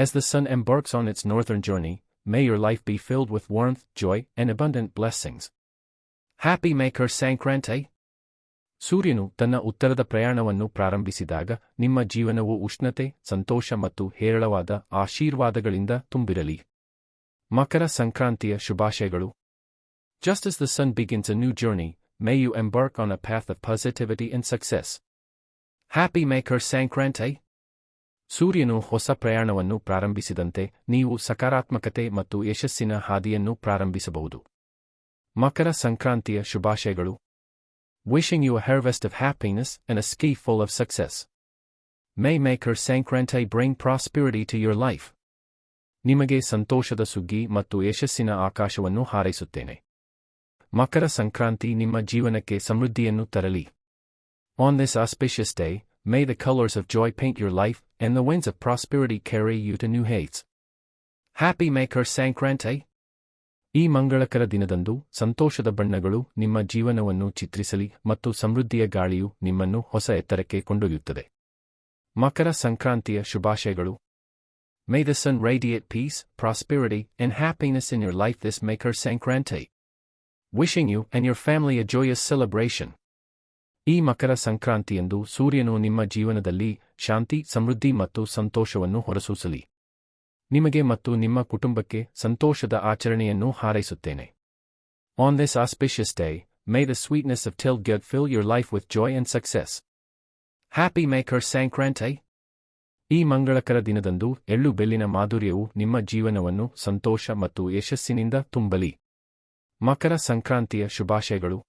As the sun embarks on its northern journey, may your life be filled with warmth, joy, and abundant blessings. Happy Maker Sankranti ಸೂರ್ಯನು ತನ್ನ ಉತ್ತರದ ಪ್ರಯಾಣವನ್ನು ಪ್ರಾರಂಭಿಸಿದಾಗ ನಿಮ್ಮ ಜೀವನವು ಉಷ್ಣತೆ ಸಂತೋಷ ಮತ್ತು ಹೇರಳವಾದ ಆಶೀರ್ವಾದಗಳಿಂದ ತುಂಬಿರಲಿ ಮಕರ ಸಂಕ್ರಾಂತಿಯ ಶುಭಾಶಯಗಳು Just as the sun begins a new journey, may you embark on a path of positivity and success. Happy Maker Sankranti ಸೂರ್ಯನು ಹೊಸ ಪ್ರಯಾಣವನ್ನು ಪ್ರಾರಂಭಿಸಿದಂತೆ ನೀವು ಸಕಾರಾತ್ಮಕತೆ ಮತ್ತು ಯಶಸ್ಸಿನ ಹಾದಿಯನ್ನು ಪ್ರಾರಂಭಿಸಬಹುದು ಮಕರ ಸಂಕ್ರಾಂತಿಯ ಶುಭಾಶಯಗಳು Wishing you a harvest of happiness and a ski full of success. May Maker Sankranti bring prosperity to your life. ನಿಮಗೆ ಸಂತೋಷದ ಸುಗ್ಗಿ ಮತ್ತು ಯಶಸ್ಸಿನ ಆಕಾಶವನ್ನು ಹಾರೈಸುತ್ತೇನೆ ಮಕರ ಸಂಕ್ರಾಂತಿ ನಿಮ್ಮ ಜೀವನಕ್ಕೆ ಸಮೃದ್ಧಿಯನ್ನು ತರಲಿ On this auspicious day, may the colors of joy paint your life, and the winds of prosperity carry you to new heights. Happy Maker Sankranti ಈ ಮಂಗಳಕರ ದಿನದಂದು ಸಂತೋಷದ ಬಣ್ಣಗಳು ನಿಮ್ಮ ಜೀವನವನ್ನು ಚಿತ್ರಿಸಲಿ ಮತ್ತು ಸಮೃದ್ಧಿಯ ಗಾಳಿಯು ನಿಮ್ಮನ್ನು ಹೊಸ ಎತ್ತರಕ್ಕೆ ಕೊಂಡೊಯ್ಯುತ್ತದೆ ಮಕರ ಸಂಕ್ರಾಂತಿಯ ಶುಭಾಶಯಗಳು May the sun radiate peace, prosperity, and happiness in your life this Maker Sankranti. Wishing you and your family a joyous celebration. ಈ ಮಕರ ಸಂಕ್ರಾಂತಿಯಂದು ಸೂರ್ಯನು ನಿಮ್ಮ ಜೀವನದಲ್ಲಿ ಶಾಂತಿ ಸಮೃದ್ಧಿ ಮತ್ತು ಸಂತೋಷವನ್ನು ಹೊರಸೂಸಲಿ. ನಿಮಗೆ ಮತ್ತು ನಿಮ್ಮ ಕುಟುಂಬಕ್ಕೆ ಸಂತೋಷದ ಆಚರಣೆಯನ್ನು ಹಾರೈಸುತ್ತೇನೆ. On On this auspicious day, may the sweetness of Tilgud fill your life with joy and success. Happy Makar Sankranti. ಈ ಮಂಗಳಕರ ದಿನದಂದು ಎಳ್ಳು ಬೆಲ್ಲಿನ ಮಾಧುರ್ಯವು ನಿಮ್ಮ ಜೀವನವನ್ನು ಸಂತೋಷ ಮತ್ತು ಯಶಸ್ಸಿನಿಂದ ತುಂಬಲಿ. ಮಕರ ಸಂಕ್ರಾಂತಿಯ ಶುಭಾಶಯಗಳು.